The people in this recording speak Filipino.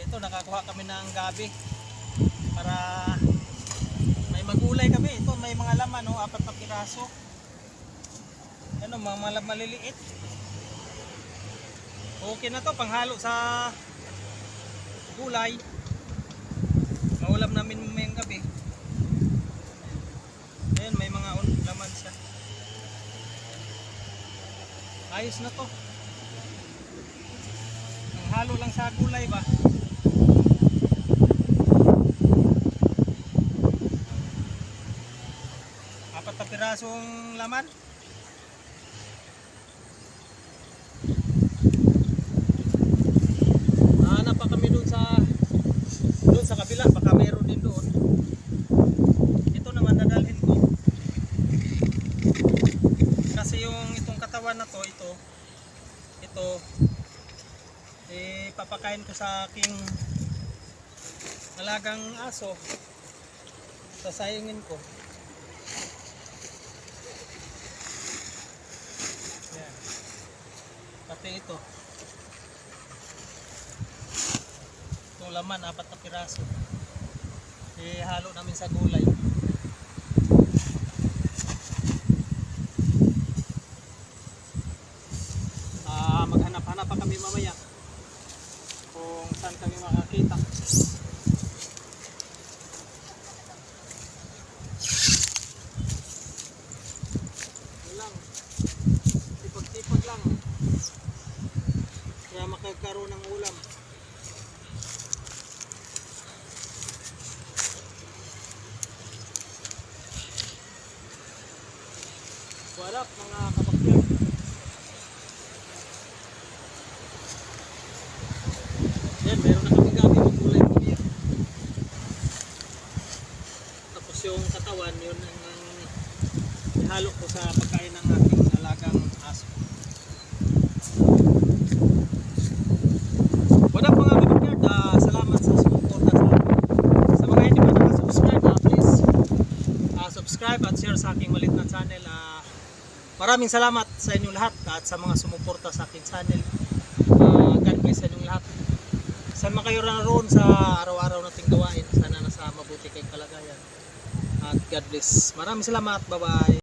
ito nakakuha kami ng gabi para may magulay kami. Ito may mga laman, no? apat na piraso. Ano, mga maliliit. Okay na to, panghalo sa gulay. Maulam namin mamayang gabi. Ayan, may mga laman siya. Ayos na to. Halo lang sa gulay ba? Apat na pirasong laman. Hanap pa kami doon sa doon sa kabila, baka mayroon din doon. Ito naman dadalhin ko. Kasi yung itong katawan na to, ito, ito, eh, papakain ko sa aking alagang aso. Sasayangin ko. Yan. Pati ito. Itong laman, apat na piraso. Ihalo namin sa gulay. Ah, maghanap-hanap pa kami mamaya kung saan kami makakita. Lang. Tipag-tipag lang. Kaya makagkaroon ng ulam. What mga kapakyan? Meron na kami gabi magkulay po yan. Tapos yung katawan, yun ang, ihalo ko sa pagkain ng aking alagang aso. What up mga kapakyan? Ah, salamat sa suporta sa sa mga hindi pa nakasubscribe, ah, please ah, subscribe at share sa aking malit na channel. Ah, maraming salamat sa inyong lahat at sa mga sumuporta sa aking channel. Ah, God bless sa inyong lahat. Saan man kayo naroon sa araw-araw nating gawain, sana nasa mabuti kayong kalagayan. At God bless. Maraming salamat. Bye-bye.